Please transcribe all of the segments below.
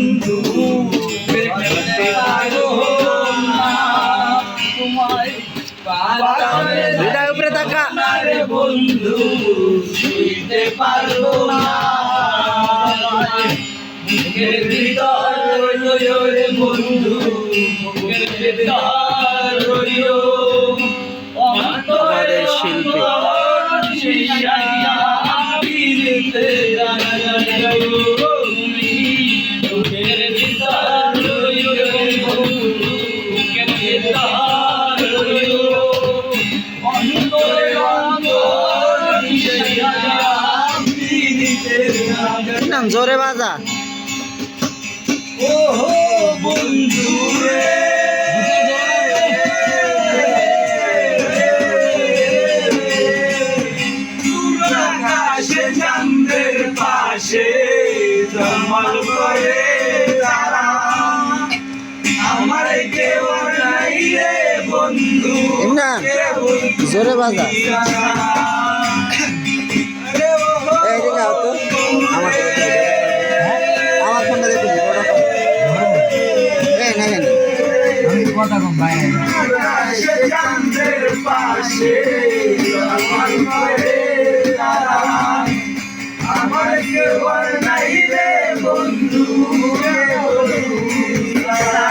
বন্ধু দেখতে পারো না। তোমায় হৃদয় উপরে তাকা বন্ধু শুইতে পারব না। বুকের ভিতর বন্ধু বুকের ভিতর নাম জোরে বাজা ওহো বন্ধু রে। আকাশে পাশে জমল করে তারা। আমার কেউ নাই রে বন্ধু। জোরে বাজা জমল করে তারা আমার কেউ নাই রে বন্ধু কেবল তারা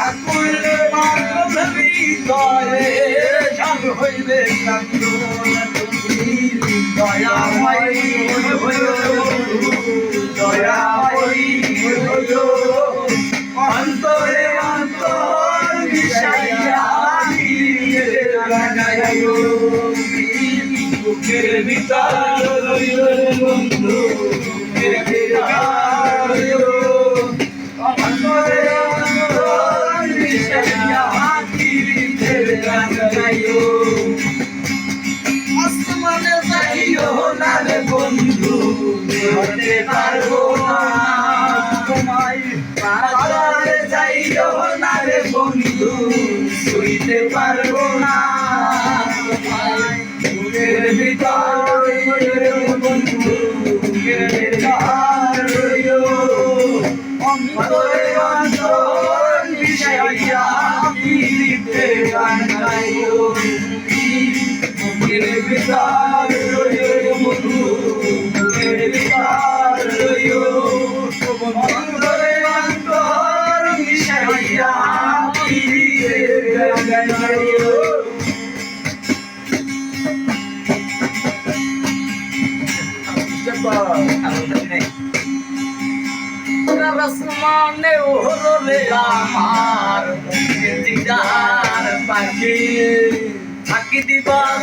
সাকুলে মাগল হৃদয়ে ঝাল হইবে কান্দো দয়াময় হইও দয়াময় হইও। অন্তরে অন্তর বন্ধু। অন্তরে অন্তর পীড়িতে গান গাইও বুকের ভিতর রইও বন্ধু বুকের ভিতর রইও অন্তরে অন্তর মিশাইয়া পীড়িতে গান গাইও রসমানে ওহরে আমার দিদার পাখি। থাকি দিবার